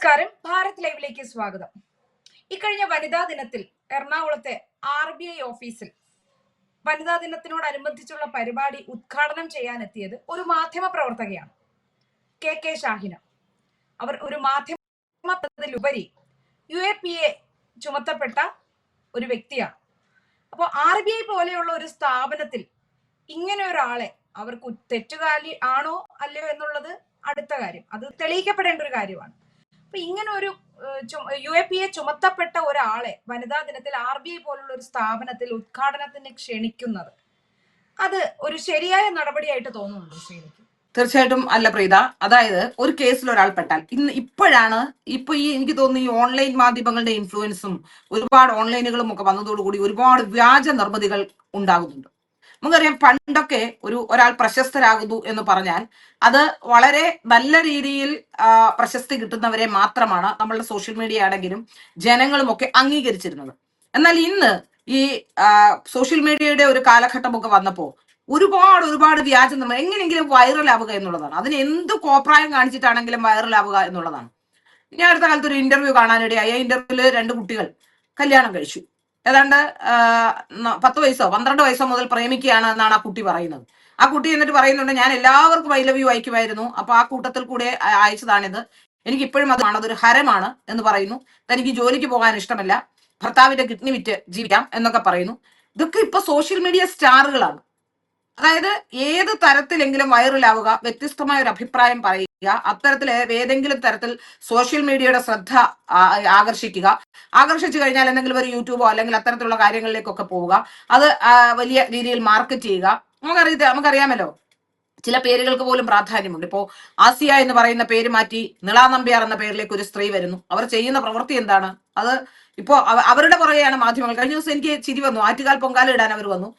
നമസ്കാരം. ഭാരത് ലൈവിലേക്ക് സ്വാഗതം. ഇക്കഴിഞ്ഞ വനിതാ ദിനത്തിൽ എറണാകുളത്തെ ആർ ബി ഐ ഓഫീസിൽ വനിതാ ദിനത്തിനോടനുബന്ധിച്ചുള്ള പരിപാടി ഉദ്ഘാടനം ചെയ്യാനെത്തിയത് ഒരു മാധ്യമ പ്രവർത്തകയാണ് കെ കെ ഷാഹിന. അവർ ഒരു മാധ്യമത്തിലുപരി യു എ പി എ ചുമത്തപ്പെട്ട ഒരു വ്യക്തിയാണ്. അപ്പോൾ ആർ ബി ഐ പോലെയുള്ള ഒരു സ്ഥാപനത്തിൽ ഇങ്ങനെ ഒരാളെ അവർക്ക് തെറ്റുകാലി ആണോ അല്ലയോ എന്നുള്ളത് അടുത്ത കാര്യം. അത് തെളിയിക്കപ്പെടേണ്ട ഒരു കാര്യമാണ്. അപ്പൊ ഇങ്ങനെ ഒരു യു എ പി എ ചുമത്തപ്പെട്ട ഒരാളെ വനിതാ ദിനത്തിൽ ആർ ബി ഐ പോലുള്ള ഒരു സ്ഥാപനത്തിൽ ഉദ്ഘാടനത്തിന് ക്ഷണിക്കുന്നത്. അത് ഒരു ശരിയായ നടപടിയായിട്ട് തോന്നുന്നുണ്ട് ശ്രീനിക്ക്? തീർച്ചയായിട്ടും അല്ല പ്രീത. അതായത് ഒരു കേസിൽ ഒരാൾ പെട്ടാൽ. ഇന്ന് ഇപ്പോഴാണ് ഇപ്പൊ ഈ എനിക്ക് തോന്നുന്നു ഈ ഓൺലൈൻ മാധ്യമങ്ങളുടെ ഇൻഫ്ലുവൻസും ഒരുപാട് ഓൺലൈനുകളും ഒക്കെ വന്നതോടുകൂടി ഒരുപാട് വ്യാജ നിർമ്മിതികൾ ഉണ്ടാകുന്നുണ്ട്. നമുക്കറിയാം പണ്ടൊക്കെ ഒരു ഒരാൾ പ്രശസ്തരാകുന്നു എന്ന് പറഞ്ഞാൽ അത് വളരെ നല്ല രീതിയിൽ പ്രശസ്തി കിട്ടുന്നവരെ മാത്രമാണ് നമ്മളുടെ സോഷ്യൽ മീഡിയ ആണെങ്കിലും ജനങ്ങളും ഒക്കെ അംഗീകരിച്ചിരുന്നത്. എന്നാൽ ഇന്ന് ഈ സോഷ്യൽ മീഡിയയുടെ ഒരു കാലഘട്ടമൊക്കെ വന്നപ്പോൾ ഒരുപാട് ഒരുപാട് വ്യാജ നിർമ്മ എങ്ങനെയെങ്കിലും വൈറലാവുക എന്നുള്ളതാണ്. അതിന് എന്ത് കോപ്രായം കാണിച്ചിട്ടാണെങ്കിലും വൈറലാവുക എന്നുള്ളതാണ്. ഞാൻ അടുത്ത കാലത്ത് ഒരു ഇന്റർവ്യൂ കാണാനിടയായി. ആ ഇന്റർവ്യൂവിൽ രണ്ട് കുട്ടികൾ കല്യാണം കഴിച്ചു. ഏതാണ്ട് പത്ത് വയസ്സോ പന്ത്രണ്ട് വയസ്സോ മുതൽ പ്രേമിക്കുകയാണ് എന്നാണ് ആ കുട്ടി പറയുന്നത്. ആ കുട്ടി എന്നിട്ട് പറയുന്നുണ്ട് ഞാൻ എല്ലാവർക്കും ഐ ലവ് യു അയക്കുമായിരുന്നു. അപ്പൊ ആ കൂട്ടത്തിൽ കൂടെ അയച്ചതാണിത്. എനിക്ക് ഇപ്പോഴും അത് അതൊരു ഹരമാണ് എന്ന് പറയുന്നു. തനിക്ക് ജോലിക്ക് പോകാൻ ഇഷ്ടമല്ല. ഭർത്താവിന്റെ കിഡ്നി വിറ്റ് ജീവിക്കാം എന്നൊക്കെ പറയുന്നു. ഇതൊക്കെ ഇപ്പൊ സോഷ്യൽ മീഡിയ സ്റ്റാറുകളാണ്. അതായത് ഏത് തരത്തിലെങ്കിലും വൈറലാവുക വ്യത്യസ്തമായ ഒരു അഭിപ്രായം പറയുക അത്തരത്തിൽ ഏതെങ്കിലും തരത്തിൽ സോഷ്യൽ മീഡിയയുടെ ശ്രദ്ധ ആകർഷിക്കുക. ആകർഷിച്ചു കഴിഞ്ഞാൽ എന്തെങ്കിലും ഒരു യൂട്യൂബോ അല്ലെങ്കിൽ അത്തരത്തിലുള്ള കാര്യങ്ങളിലേക്കൊക്കെ പോവുക. അത് വലിയ രീതിയിൽ മാർക്കറ്റ് ചെയ്യുക. നമുക്കറിയ നമുക്കറിയാമല്ലോ. ചില പേരുകൾക്ക് പോലും പ്രാധാന്യമുണ്ട്. ഇപ്പോ ആസിയ എന്ന് പറയുന്ന പേര് മാറ്റി നിളാ നമ്പ്യാർ എന്ന പേരിലേക്ക് ഒരു സ്ത്രീ വരുന്നു. അവർ ചെയ്യുന്ന പ്രവൃത്തി എന്താണ്? അത് ഇപ്പോ അവരുടെ പുറകെയാണ് മാധ്യമങ്ങൾ. കഴിഞ്ഞ ദിവസം എനിക്ക് ചിരി വന്നു. ആറ്റുകാൽ പൊങ്കാല ഇടാൻ അവർ വന്നു.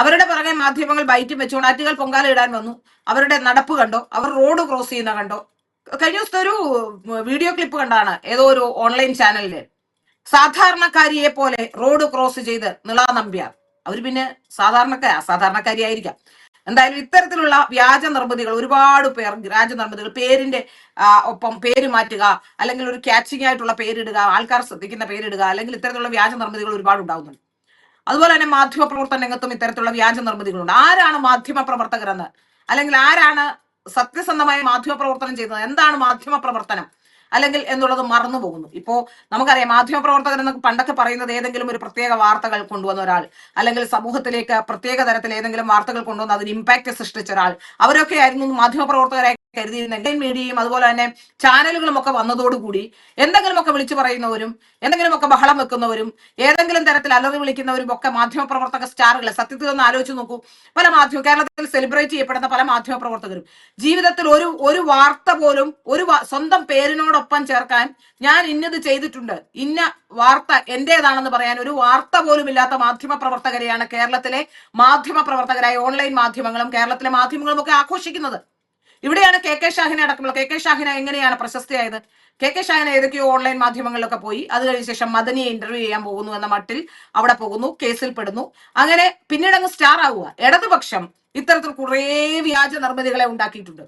അവരുടെ പുറകെ മാധ്യമങ്ങൾ ബൈറ്റും വെച്ചു ആറ്റുകൾ പൊങ്കാല ഇടാൻ വന്നു. അവരുടെ നടപ്പ് കണ്ടോ? അവർ റോഡ് ക്രോസ് ചെയ്യുന്ന കണ്ടോ? കഴിഞ്ഞ ദിവസത്തെ ഒരു വീഡിയോ ക്ലിപ്പ് കണ്ടാണ്. ഏതോ ഒരു ഓൺലൈൻ ചാനലിൽ. സാധാരണക്കാരിയെ പോലെ റോഡ് ക്രോസ് ചെയ്ത് നിളാ നമ്പ്യാർ. അവർ പിന്നെ സാധാരണക്കാർ സാധാരണക്കാരിയായിരിക്കാം എന്തായാലും ഇത്തരത്തിലുള്ള വ്യാജ നിർമ്മിതികൾ ഒരുപാട് പേർ വ്യാജ നിർമ്മിതികൾ പേരിന്റെ ഒപ്പം പേര് മാറ്റുക അല്ലെങ്കിൽ ഒരു ക്യാച്ചിങ് ആയിട്ടുള്ള പേരിടുക ആൾക്കാർ ശ്രദ്ധിക്കുന്ന പേരിടുക അല്ലെങ്കിൽ ഇത്തരത്തിലുള്ള വ്യാജ നിർമ്മിതികൾ ഒരുപാട് ഉണ്ടാവുന്നുണ്ട്. അതുപോലെ തന്നെ മാധ്യമ പ്രവർത്തന രംഗത്തും ഇത്തരത്തിലുള്ള വ്യാജ നിർമ്മിതികളുണ്ട്. ആരാണ് മാധ്യമ പ്രവർത്തകരെന്ന് അല്ലെങ്കിൽ ആരാണ് സത്യസന്ധമായി മാധ്യമ പ്രവർത്തനം ചെയ്യുന്നത്? എന്താണ് മാധ്യമ പ്രവർത്തനം അല്ലെങ്കിൽ എന്നുള്ളത് മറന്നു പോകുന്നു. ഇപ്പോ നമുക്കറിയാം മാധ്യമ പ്രവർത്തകർ എന്നൊക്കെ പണ്ടൊക്കെ പറയുന്നത് ഏതെങ്കിലും ഒരു പ്രത്യേക വാർത്തകൾ കൊണ്ടുവന്ന ഒരാൾ അല്ലെങ്കിൽ സമൂഹത്തിലേക്ക് പ്രത്യേക തരത്തിൽ ഏതെങ്കിലും വാർത്തകൾ കൊണ്ടുവന്ന് അതിന് ഇമ്പാക്ട് സൃഷ്ടിച്ച ഒരാൾ. അവരൊക്കെ ആയിരുന്നു മാധ്യമ പ്രവർത്തകരെ കരുതിയിരുന്ന. മീഡിയയും അതുപോലെ തന്നെ ചാനലുകളും ഒക്കെ വന്നതോടുകൂടി എന്തെങ്കിലുമൊക്കെ വിളിച്ചു പറയുന്നവരും എന്തെങ്കിലുമൊക്കെ ബഹളം വെക്കുന്നവരും ഏതെങ്കിലും തരത്തിൽ അലറി വിളിക്കുന്നവരും ഒക്കെ മാധ്യമപ്രവർത്തക സ്റ്റാറുകളെ സത്യത്തിൽ ഒന്ന് ആലോചിച്ച് നോക്കൂ. പല മാധ്യമ കേരളത്തിൽ സെലിബ്രേറ്റ് ചെയ്യപ്പെടുന്ന പല മാധ്യമപ്രവർത്തകരും ജീവിതത്തിൽ ഒരു ഒരു വാർത്ത പോലും ഒരു സ്വന്തം പേരിനോടൊപ്പം ചേർക്കാൻ ഞാൻ ഇന്നത് ചെയ്തിട്ടുണ്ട്. ഇന്ന വാർത്ത എന്റേതാണെന്ന് പറയാൻ ഒരു വാർത്ത പോലും ഇല്ലാത്ത മാധ്യമ പ്രവർത്തകരെയാണ് കേരളത്തിലെ മാധ്യമ പ്രവർത്തകരായ ഓൺലൈൻ മാധ്യമങ്ങളും കേരളത്തിലെ മാധ്യമങ്ങളും ഒക്കെ ആഘോഷിക്കുന്നത്. ഇവിടെയാണ് കെ കെ ഷാഹിന അടക്കമുള്ള കെ കെ ഷാഹിന എങ്ങനെയാണ് പ്രശസ്തിയായത്? കെ കെ ഷാഹിന ഏതൊക്കെയോ ഓൺലൈൻ മാധ്യമങ്ങളിലൊക്കെ പോയി. അത് കഴിഞ്ഞ ശേഷം മദനിയെ ഇന്റർവ്യൂ ചെയ്യാൻ പോകുന്നു എന്ന മട്ടിൽ അവിടെ പോകുന്നു കേസിൽ പെടുന്നു. അങ്ങനെ പിന്നീട് അങ്ങ് സ്റ്റാർ ആവുക. ഇടതുപക്ഷം ഇത്തരത്തിൽ കുറേ വ്യാജ നിർമ്മിതികളെ ഉണ്ടാക്കിയിട്ടുണ്ട്.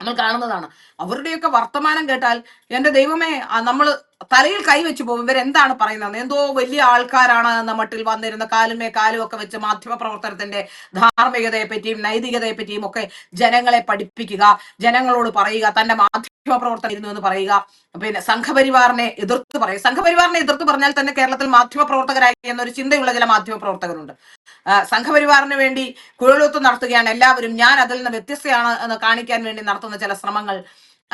നമ്മൾ കാണുന്നതാണ്. അവരുടെയൊക്കെ വർത്തമാനം കേട്ടാൽ എന്റെ ദൈവമേ നമ്മൾ തലയിൽ കൈവെച്ച് പോകും. ഇവരെന്താണ് പറയുന്നത് എന്തോ വലിയ ആൾക്കാരാണ് എന്ന മട്ടിൽ വന്നിരുന്ന കാലുമേ കാലും ഒക്കെ വെച്ച് മാധ്യമ പ്രവർത്തനത്തിന്റെ ധാർമ്മികതയെ പറ്റിയും നൈതികതയെ പറ്റിയും ഒക്കെ ജനങ്ങളെ പഠിപ്പിക്കുക ജനങ്ങളോട് പറയുക തന്റെ മാധ്യമ പ്രവർത്തനം ഇരുന്നു എന്ന് പറയുക പിന്നെ സംഘപരിവാറിനെ എതിർത്ത് പറയുക. സംഘപരിവാറിനെ എതിർത്ത് പറഞ്ഞാൽ തന്നെ കേരളത്തിൽ മാധ്യമ പ്രവർത്തകരായി എന്നൊരു ചിന്തയുള്ള ചില മാധ്യമ പ്രവർത്തകരുണ്ട് സംഘപരിവാറിന് വേണ്ടി കുഴലൊത്ത് നടത്തുകയാണ് എല്ലാവരും. ഞാൻ അതിൽ നിന്ന് വ്യത്യസ്തയാണ് എന്ന് കാണിക്കാൻ വേണ്ടി നടത്തുന്ന ചില ശ്രമങ്ങൾ.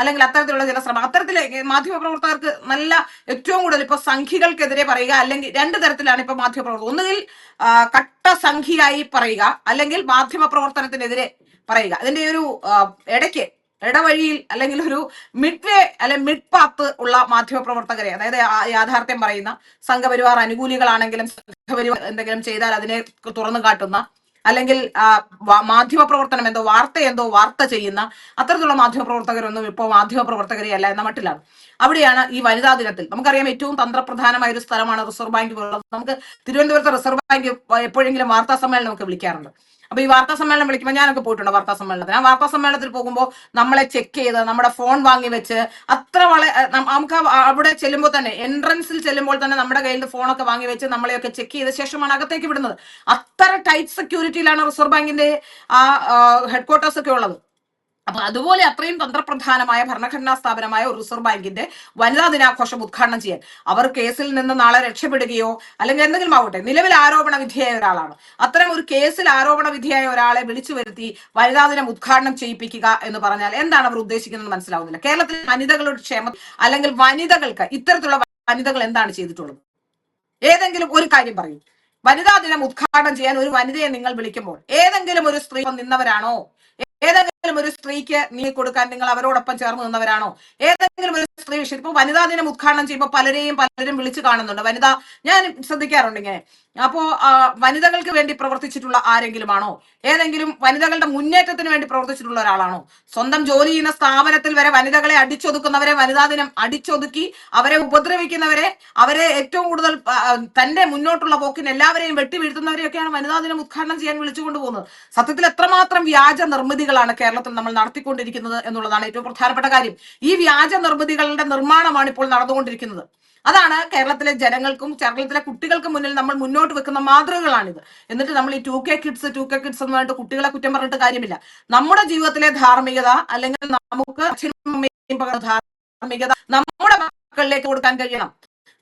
അല്ലെങ്കിൽ അത്തരത്തിലുള്ള ചില ശ്രമം. അത്തരത്തിൽ മാധ്യമപ്രവർത്തകർക്ക് നല്ല ഏറ്റവും കൂടുതൽ ഇപ്പൊ സംഖ്യകൾക്കെതിരെ പറയുക അല്ലെങ്കിൽ രണ്ട് തരത്തിലാണ് ഇപ്പൊ മാധ്യമപ്രവർത്തകർ. ഒന്നുകിൽ കട്ട സംഖ്യയായി പറയുക അല്ലെങ്കിൽ മാധ്യമ പ്രവർത്തനത്തിനെതിരെ പറയുക. അതിന്റെ ഒരു ഇടയ്ക്ക് ഇടവഴിയിൽ അല്ലെങ്കിൽ ഒരു മിഡ് വേ അല്ലെ മിഡ് പാത്ത് ഉള്ള മാധ്യമ പ്രവർത്തകരെ അതായത് യാഥാർത്ഥ്യം പറയുന്ന സംഘപരിവാർ അനുകൂലികളാണെങ്കിലും സംഘപരിവാർ എന്തെങ്കിലും ചെയ്താൽ അതിനെ തുറന്നു കാട്ടുന്ന അല്ലെങ്കിൽ മാധ്യമ പ്രവർത്തനം എന്തോ വാർത്ത എന്തോ വാർത്ത ചെയ്യുന്ന അത്തരത്തിലുള്ള മാധ്യമ പ്രവർത്തകരൊന്നും ഇപ്പോൾ മാധ്യമ പ്രവർത്തകരെ അല്ല എന്ന മട്ടിലാണ്. അവിടെയാണ് ഈ വനിതാ ദിനത്തിൽ നമുക്കറിയാം ഏറ്റവും തന്ത്രപ്രധാനമായ ഒരു സ്ഥലമാണ് റിസർവ് ബാങ്ക് നമുക്ക് തിരുവനന്തപുരത്തെ റിസർവ് ബാങ്ക് എപ്പോഴെങ്കിലും വാർത്താ ഒക്കെ വിളിക്കാറുണ്ട്. അപ്പൊ ഈ വാർത്താ സമ്മേളനം വിളിക്കുമ്പോൾ ഞാനൊക്കെ പോയിട്ടുണ്ട് വാർത്താ സമ്മേളനത്തിന്. ആ വാർത്താ സമ്മേളനത്തിൽ പോകുമ്പോൾ നമ്മളെ ചെക്ക് ചെയ്ത് നമ്മുടെ ഫോൺ വാങ്ങി വെച്ച് അത്ര വളരെ നമുക്ക് അവിടെ ചെല്ലുമ്പോൾ തന്നെ എൻട്രൻസിൽ ചെല്ലുമ്പോൾ തന്നെ നമ്മുടെ കയ്യിൽ ഫോണൊക്കെ വാങ്ങി വെച്ച് നമ്മളെയൊക്കെ ചെക്ക് ചെയ്ത ശേഷമാണ് അകത്തേക്ക് വിടുന്നത്. അത്ര ടൈറ്റ് സെക്യൂരിറ്റിയിലാണ് റിസർവ് ബാങ്കിന്റെ ആ ഹെഡ് ക്വാർട്ടേഴ്സ് ഒക്കെ ഉള്ളത്. അപ്പൊ അതുപോലെ അത്രയും തന്ത്രപ്രധാനമായ ഭരണഘടനാ സ്ഥാപനമായ റിസർവ് ബാങ്കിന്റെ വനിതാ ദിനാഘോഷം ഉദ്ഘാടനം ചെയ്യാൻ. അവർ കേസിൽ നിന്ന് നാളെ രക്ഷപ്പെടുകയോ അല്ലെങ്കിൽ എന്തെങ്കിലും ആവട്ടെ നിലവിൽ ആരോപണ വിധിയായ ഒരാളാണ്. അത്തരം ഒരു കേസിൽ ആരോപണ വിധിയായ ഒരാളെ വിളിച്ചു വരുത്തി വനിതാ ദിനം ഉദ്ഘാടനം ചെയ്യിപ്പിക്കുക എന്ന് പറഞ്ഞാൽ എന്താണ് അവർ ഉദ്ദേശിക്കുന്നത് മനസ്സിലാവുന്നില്ല. കേരളത്തിലെ വനിതകളുടെ ക്ഷേമം അല്ലെങ്കിൽ വനിതകൾക്ക് ഇത്തരത്തിലുള്ള വനിതകൾ എന്താണ് ചെയ്തിട്ടുള്ളത്? ഏതെങ്കിലും ഒരു കാര്യം പറയും. വനിതാ ദിനം ഉദ്ഘാടനം ചെയ്യാൻ ഒരു വനിതയെ നിങ്ങൾ വിളിക്കുമ്പോൾ ഏതെങ്കിലും ഒരു സ്ത്രീ നിന്നവരാണോ? ഏതെങ്കിലും ഒരു സ്ത്രീക്ക് നീ കൊടുക്കാൻ നിങ്ങൾ അവരോടൊപ്പം ചേർന്ന് നിന്നവരാണോ? ഏതെങ്കിലും ഒരു സ്ത്രീ വിഷയം. ഇപ്പൊ വനിതാ ദിനം ഉദ്ഘാടനം ചെയ്യുമ്പോൾ പലരെയും പലരും വിളിച്ചു കാണുന്നുണ്ട്. വനിത ഞാൻ ശ്രദ്ധിക്കാറുണ്ട് ഇങ്ങനെ. അപ്പോ വനിതകൾക്ക് വേണ്ടി പ്രവർത്തിച്ചിട്ടുള്ള ആരെങ്കിലും ആണോ ഏതെങ്കിലും വനിതകളുടെ മുന്നേറ്റത്തിന് വേണ്ടി പ്രവർത്തിച്ചിട്ടുള്ള ഒരാളാണോ? സ്വന്തം ജോലി ചെയ്യുന്ന സ്ഥാപനത്തിൽ വരെ വനിതകളെ അടിച്ചൊതുക്കുന്നവരെ വനിതാ ദിനം അടിച്ചൊതുക്കി അവരെ ഉപദ്രവിക്കുന്നവരെ അവരെ ഏറ്റവും കൂടുതൽ തന്റെ മുന്നോട്ടുള്ള പോക്കിന് എല്ലാവരെയും വെട്ടി വീഴ്ത്തുന്നവരെയൊക്കെയാണ് വനിതാ ദിനം ഉദ്ഘാടനം ചെയ്യാൻ വിളിച്ചുകൊണ്ട് പോകുന്നത്. സത്യത്തിൽ എത്രമാത്രം വ്യാജ നിർമ്മിതികളാണ് കേരളത്തിൽ നമ്മൾ നടത്തിക്കൊണ്ടിരിക്കുന്നത് എന്നുള്ളതാണ് ഏറ്റവും പ്രധാനപ്പെട്ട കാര്യം. ഈ വ്യാജ നിർമ്മിതികളുടെ നിർമ്മാണമാണ് ഇപ്പോൾ നടന്നുകൊണ്ടിരിക്കുന്നത്. അതാണ് കേരളത്തിലെ ജനങ്ങൾക്കും കേരളത്തിലെ കുട്ടികൾക്കും മുന്നിൽ നമ്മൾ മുന്നോട്ട് വെക്കുന്ന മാതൃകകളാണിത്. എന്നിട്ട് നമ്മൾ ഈ two K kids two K kids എന്ന് പറഞ്ഞിട്ട് കുട്ടികളെ കുറ്റം പറഞ്ഞിട്ട് കാര്യമില്ല. നമ്മുടെ ജീവിതത്തിലെ ധാർമ്മികത അല്ലെങ്കിൽ നമുക്ക് ധാർമ്മികത നമ്മുടെ മക്കളിലേക്ക് കൊടുക്കാൻ കഴിയണം.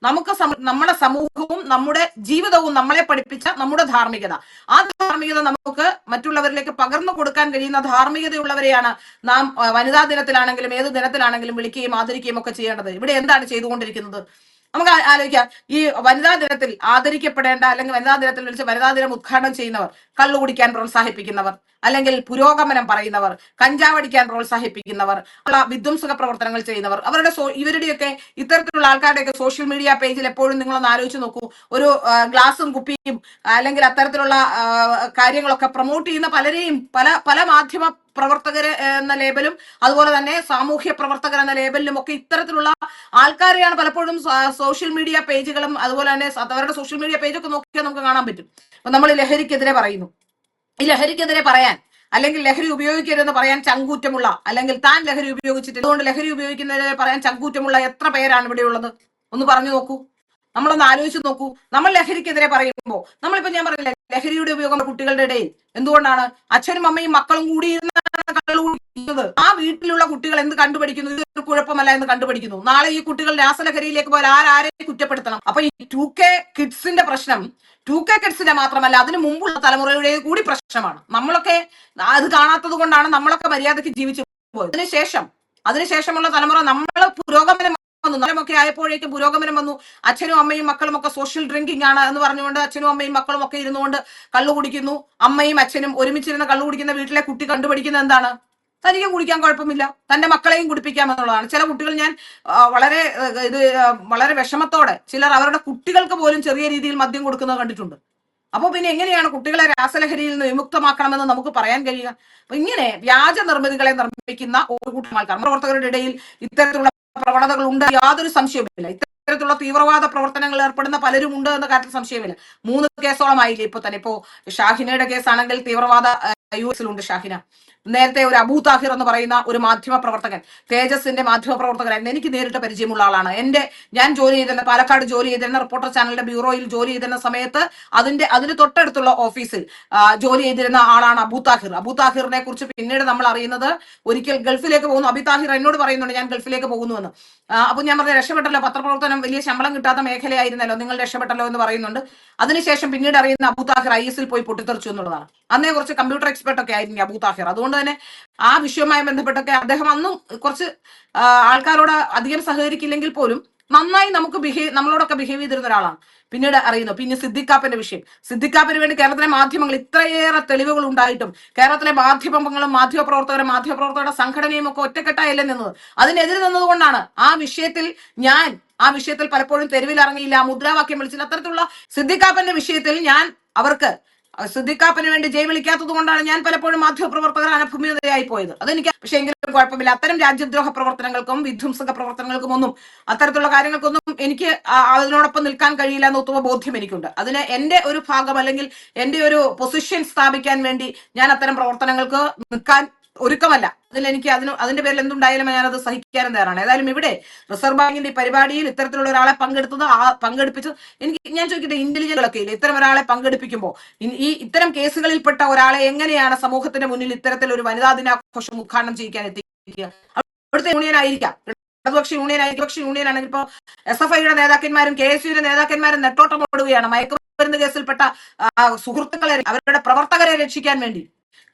നമുക്ക് നമ്മുടെ സമൂഹവും നമ്മുടെ ജീവിതവും നമ്മളെ പഠിപ്പിച്ച നമ്മുടെ ധാർമ്മികത. ആ ധാർമ്മികത നമുക്ക് മറ്റുള്ളവരിലേക്ക് പകർന്നു കൊടുക്കാൻ കഴിയുന്ന ധാർമ്മികതയുള്ളവരെയാണ് നാം വനിതാ ദിനത്തിലാണെങ്കിലും ഏത് ദിനത്തിലാണെങ്കിലും വിളിക്കുകയും ആദരിക്കുകയും ഒക്കെ ചെയ്യേണ്ടത്. ഇവിടെ എന്താണ് ചെയ്തുകൊണ്ടിരിക്കുന്നത്? നമുക്ക് ആലോചിക്കാം. ഈ വനിതാ ദിനത്തിൽ ആദരിക്കപ്പെടേണ്ട അല്ലെങ്കിൽ വനിതാ ദിനത്തിൽ വിളിച്ച് വനിതാ ദിനം ഉദ്ഘാടനം ചെയ്യുന്നവർ കള്ളു കുടിക്കാൻ പ്രോത്സാഹിപ്പിക്കുന്നവർ അല്ലെങ്കിൽ പുരോഗമനം പറയുന്നവർ കഞ്ചാവടിക്കാൻ പ്രോത്സാഹിപ്പിക്കുന്നവർ വിധ്വംസക പ്രവർത്തനങ്ങൾ ചെയ്യുന്നവർ അവരുടെ ഇവരുടെയൊക്കെ ഇത്തരത്തിലുള്ള ആൾക്കാരുടെയൊക്കെ സോഷ്യൽ മീഡിയ പേജിൽ എപ്പോഴും നിങ്ങളൊന്ന് ആലോചിച്ച് നോക്കൂ. ഒരു ഗ്ലാസും കുപ്പിയും അല്ലെങ്കിൽ അത്തരത്തിലുള്ള കാര്യങ്ങളൊക്കെ പ്രൊമോട്ട് ചെയ്യുന്ന പലരെയും പല പല മാധ്യമ പ്രവർത്തകര് എന്ന ലേബലും അതുപോലെ തന്നെ സാമൂഹ്യ പ്രവർത്തകർ എന്ന ലേബലിലും ഒക്കെ ഇത്തരത്തിലുള്ള ആൾക്കാരെയാണ് പലപ്പോഴും സോഷ്യൽ മീഡിയ പേജുകളും അതുപോലെ തന്നെ അവരുടെ സോഷ്യൽ മീഡിയ പേജൊക്കെ നോക്കിയാൽ നമുക്ക് കാണാൻ പറ്റും. അപ്പൊ നമ്മൾ ലഹരിക്കെതിരെ പറയുന്നു. ഈ ലഹരിക്കെതിരെ പറയാൻ അല്ലെങ്കിൽ ലഹരി ഉപയോഗിക്കരുതെന്ന് പറയാൻ ചങ്കൂറ്റമുള്ള അല്ലെങ്കിൽ താൻ ലഹരി ഉപയോഗിച്ചിട്ട് അതുകൊണ്ട് ലഹരി ഉപയോഗിക്കുന്നതിനെ പറയാൻ ചങ്കൂറ്റമുള്ള എത്ര പേരാണ് ഇവിടെ ഉള്ളത്? ഒന്ന് പറഞ്ഞു നോക്കൂ. നമ്മളൊന്ന് ആലോചിച്ച് നോക്കൂ. നമ്മൾ ലഹരിക്കെതിരെ പറയുമ്പോൾ നമ്മളിപ്പോ ഞാൻ പറഞ്ഞില്ലേ ലഹരിയുടെ ഉപയോഗം കുട്ടികളുടെ ഇടയിൽ. എന്തുകൊണ്ടാണ്? അച്ഛനും അമ്മയും മക്കളും കൂടി ഇരുന്നാണ് കള്ള് ആ വീട്ടിലുള്ള കുട്ടികൾ എന്ത് കണ്ടുപിടിക്കുന്നു ഇതൊരു കുഴപ്പമല്ല എന്ന് കണ്ടുപിടിക്കുന്നു നാളെ ഈ കുട്ടികൾ രാസലഹരിയിലേക്ക് പോയാൽ ആരാരെ കുറ്റപ്പെടുത്തണം. അപ്പൊ ഈ ടു കെ കിഡ്സിന്റെ പ്രശ്നം ടു കെ കിഡ്സിന്റെ മാത്രമല്ല അതിന് മുമ്പുള്ള തലമുറയുടെ കൂടി പ്രശ്നമാണ്. നമ്മളൊക്കെ അത് കാണാത്തത് കൊണ്ടാണ് നമ്മളൊക്കെ മര്യാദയ്ക്ക് ജീവിച്ചു പോയത്. അതിനുശേഷം അതിനുശേഷമുള്ള തലമുറ നമ്മൾ പുരോഗമനം വന്നു ഒക്കെ ആയപ്പോഴേക്കും പുരോഗമനം വന്നു. അച്ഛനും അമ്മയും മക്കളും ഒക്കെ സോഷ്യൽ ഡ്രിങ്കിങ് ആണ് എന്ന് പറഞ്ഞുകൊണ്ട് അച്ഛനും അമ്മയും മക്കളും ഒക്കെ ഇരുന്നുകൊണ്ട് കള്ളു കുടിക്കുന്നു. അമ്മയും അച്ഛനും ഒരുമിച്ചിരുന്ന് കള്ളു കുടിക്കുന്ന വീട്ടിലെ കുട്ടി കണ്ടുപിടിക്കുന്നത് എന്താണ്? തനിക്കും കുടിക്കാൻ കുഴപ്പമില്ല. തന്റെ മക്കളെയും കുടിപ്പിക്കാം എന്നുള്ളതാണ്. ചില കുട്ടികൾ ഞാൻ വളരെ ഇത് വളരെ വിഷമത്തോടെ ചിലർ അവരുടെ കുട്ടികൾക്ക് പോലും ചെറിയ രീതിയിൽ മദ്യം കൊടുക്കുന്നത് കണ്ടിട്ടുണ്ട്. അപ്പോൾ പിന്നെ എങ്ങനെയാണ് കുട്ടികളെ രാസലഹരിയിൽ നിന്ന് വിമുക്തമാക്കണമെന്ന് നമുക്ക് പറയാൻ കഴിയുക? അപ്പൊ ഇങ്ങനെ വ്യാജ നിർമ്മിതികളെ നിർമ്മിക്കുന്ന ഒരു കൂട്ടം ആൾക്കാർ പ്രവർത്തകരുടെ ഇടയിൽ ഇത്തരത്തിലുള്ള പ്രവണതകൾ ഉണ്ട് യാതൊരു സംശയവുമില്ല. ഇത്തരത്തിലുള്ള തീവ്രവാദ പ്രവർത്തനങ്ങൾ ഏർപ്പെടുന്ന പലരും ഉണ്ട് എന്ന കാര്യത്തിൽ സംശയമില്ല. മൂന്ന് കേസോളമായില്ലേ ഇപ്പൊ തന്നെ. ഇപ്പോ ഷാഹിനയുടെ കേസാണെങ്കിൽ തീവ്രവാദ യു എസിലുണ്ട് ഷാഹിന. നേരത്തെ ഒരു അബൂ താഹിർ എന്ന് പറയുന്ന ഒരു മാധ്യമ പ്രവർത്തകൻ തേജസിന്റെ മാധ്യമ പ്രവർത്തകനായിരുന്നു എനിക്ക് നേരിട്ട് പരിചയമുള്ള ആളാണ്. എന്റെ ഞാൻ ജോലി ചെയ്തിരുന്ന പാലക്കാട് ജോലി ചെയ്തിരുന്ന റിപ്പോർട്ടർ ചാനലിന്റെ ബ്യൂറോയിൽ ജോലി ചെയ്തിരുന്ന സമയത്ത് അതിന്റെ അതിന് തൊട്ടടുത്തുള്ള ഓഫീസിൽ ജോലി ചെയ്തിരുന്ന ആളാണ് അബൂ താഹിർ. അബൂ താഹിറിനെ കുറിച്ച് പിന്നീട് നമ്മൾ അറിയുന്നത് ഒരിക്കൽ ഗൾഫിലേക്ക് പോകുന്നു. അബി താഹിർ എന്നോട് പറയുന്നുണ്ട് ഞാൻ ഗൾഫിലേക്ക് പോകുന്നുവെന്ന്. അപ്പൊ ഞാൻ പറഞ്ഞ രക്ഷപ്പെട്ടല്ലോ പത്രപ്രവർത്തനം വലിയ ശമ്പളം കിട്ടാത്ത മേഖലയായിരുന്നല്ലോ നിങ്ങൾ രക്ഷപ്പെട്ടല്ലോ എന്ന് പറയുന്നുണ്ട്. അതിനുശേഷം പിന്നീട് അറിയുന്ന അബൂ താഹിർ ഐ എസിൽ പോയി പൊട്ടിത്തെറിച്ചു എന്നുള്ളതാണ്. അന്നേ കുറച്ച് കമ്പ്യൂട്ടർ എക്സ്പെർട്ട് ഒക്കെ ആയിരുന്നു അബൂ താഹിർ. അതുകൊണ്ട് തന്നെ ആ വിഷയവുമായി ബന്ധപ്പെട്ടൊക്കെ അദ്ദേഹം അന്നും കുറച്ച് ആൾക്കാരോട് അധികം സഹകരിക്കില്ലെങ്കിൽ പോലും നന്നായി നമുക്ക് ബിഹേവ് നമ്മളോടൊക്കെ ബിഹേവ് ചെയ്തിരുന്ന ഒരാളാണ്. പിന്നീട് അറിയുന്നു. പിന്നെ സിദ്ദിഖാപ്പിന്റെ വിഷയം. സിദ്ദിഖാപ്പിന് വേണ്ടി കേരളത്തിലെ മാധ്യമങ്ങൾ ഇത്രയേറെ തെളിവുകൾ ഉണ്ടായിട്ടും കേരളത്തിലെ മാധ്യമങ്ങളും മാധ്യമ മാധ്യമപ്രവർത്തകരുടെ മാധ്യമ പ്രവർത്തകരുടെ സംഘടനയും ഒക്കെ ഒറ്റക്കെട്ടായില്ല നിന്നത്? അതിനെതിരെ നിന്നതുകൊണ്ടാണ് ആ വിഷയത്തിൽ ഞാൻ ആ വിഷയത്തിൽ പലപ്പോഴും തെരുവിൽ ഇറങ്ങിയില്ല മുദ്രാവാക്യം വിളിച്ചില്ല. അത്തരത്തിലുള്ള സിദ്ദിഖാപ്പന്റെ വിഷയത്തിൽ ഞാൻ അവർക്ക് സിദ്ദിഖാപ്പന് വേണ്ടി ജയ് വിളിക്കാത്തത് കൊണ്ടാണ് ഞാൻ പലപ്പോഴും മാധ്യമപ്രവർത്തകർ അനഭൂമിതയായി പോയത്. അതെനിക്ക് പക്ഷെ എങ്കിലും കുഴപ്പമില്ല. അത്തരം രാജ്യദ്രോഹ പ്രവർത്തനങ്ങൾക്കും വിധ്വംസക പ്രവർത്തനങ്ങൾക്കും ഒന്നും അത്തരത്തിലുള്ള കാര്യങ്ങൾക്കൊന്നും എനിക്ക് അതിനോടൊപ്പം നിൽക്കാൻ കഴിയില്ല എന്ന് ഉത്തമ ബോധ്യം എനിക്കുണ്ട്. അതിന് എന്റെ ഒരു ഭാഗം അല്ലെങ്കിൽ എന്റെ ഒരു പൊസിഷൻ സ്ഥാപിക്കാൻ വേണ്ടി ഞാൻ അത്തരം പ്രവർത്തനങ്ങൾക്ക് നിൽക്കാൻ ഒരുക്കമല്ല. അതിൽ എനിക്ക് അതിന് അതിന്റെ പേരിൽ എന്തുണ്ടായാലും ഞാൻ അത് സഹിക്കാനും തയ്യാറാണ്. ഏതായാലും ഇവിടെ റിസർവ് ബാങ്കിന്റെ പരിപാടിയിൽ ഇത്തരത്തിലുള്ള ഒരാളെ പങ്കെടുത്തത് ആ പങ്കെടുപ്പിച്ചത് എനിക്ക് ഞാൻ ചോദിക്കട്ടെ ഇന്റലിജൻസൊക്കെ ഇല്ല? ഇത്തരം ഒരാളെ പങ്കെടുപ്പിക്കുമ്പോൾ ഈ ഇത്തരം കേസുകളിൽപ്പെട്ട ഒരാളെ എങ്ങനെയാണ് സമൂഹത്തിന്റെ മുന്നിൽ ഇത്തരത്തിൽ ഒരു വനിതാ ദിനാഘോഷം ഉദ്ഘാടനം ചെയ്യിക്കാൻ എത്തിക്കുക? അവിടുത്തെ യൂണിയൻ ആയിരിക്കാം. ഇടതുപക്ഷ യൂണിയൻ ആയിരിക്കും പക്ഷെ യൂണിയൻ ആണെങ്കിൽ ഇപ്പൊ എസ് എഫ് ഐയുടെ നേതാക്കന്മാരും കെ എസ് യുടെ നേതാക്കന്മാരും നെട്ടോട്ടം ഓടുകയാണ് മയക്കുമരുന്ന് കേസിൽപ്പെട്ട സുഹൃത്തുക്കളെ അവരുടെ പ്രവർത്തകരെ രക്ഷിക്കാൻ വേണ്ടി.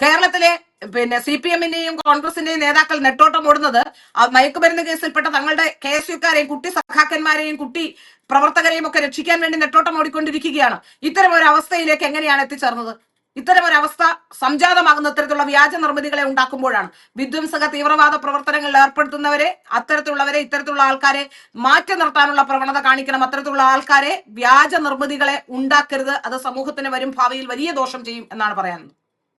കേരളത്തിലെ പിന്നെ സി പി എമ്മിന്റെയും കോൺഗ്രസിന്റെയും നേതാക്കൾ നെട്ടോട്ടം ഓടുന്നത് മയക്കുമരുന്ന് കേസിൽപ്പെട്ട തങ്ങളുടെ കെ എസ് യുക്കാരെയും കുട്ടി സഖാക്കന്മാരെയും കുട്ടി പ്രവർത്തകരെയും ഒക്കെ രക്ഷിക്കാൻ വേണ്ടി നെട്ടോട്ടം ഓടിക്കൊണ്ടിരിക്കുകയാണ്. ഇത്തരം ഒരു അവസ്ഥയിലേക്ക് എങ്ങനെയാണ് എത്തിച്ചേർന്നത്? ഇത്തരം ഒരു അവസ്ഥ സംജാതമാകുന്ന ഇത്തരത്തിലുള്ള വ്യാജ നിർമ്മിതികളെ ഉണ്ടാക്കുമ്പോഴാണ് വിധ്വംസക തീവ്രവാദ പ്രവർത്തനങ്ങളിൽ ഏർപ്പെടുത്തുന്നവരെ അത്തരത്തിലുള്ളവരെ ഇത്തരത്തിലുള്ള ആൾക്കാരെ മാറ്റി നിർത്താനുള്ള പ്രവണത കാണിക്കണം. അത്തരത്തിലുള്ള ആൾക്കാരെ വ്യാജ നിർമ്മിതികളെ ഉണ്ടാക്കരുത്. അത് സമൂഹത്തിന് വരും ഭാവിയിൽ വലിയ ദോഷം ചെയ്യും എന്നാണ് പറയാനുള്ളത്.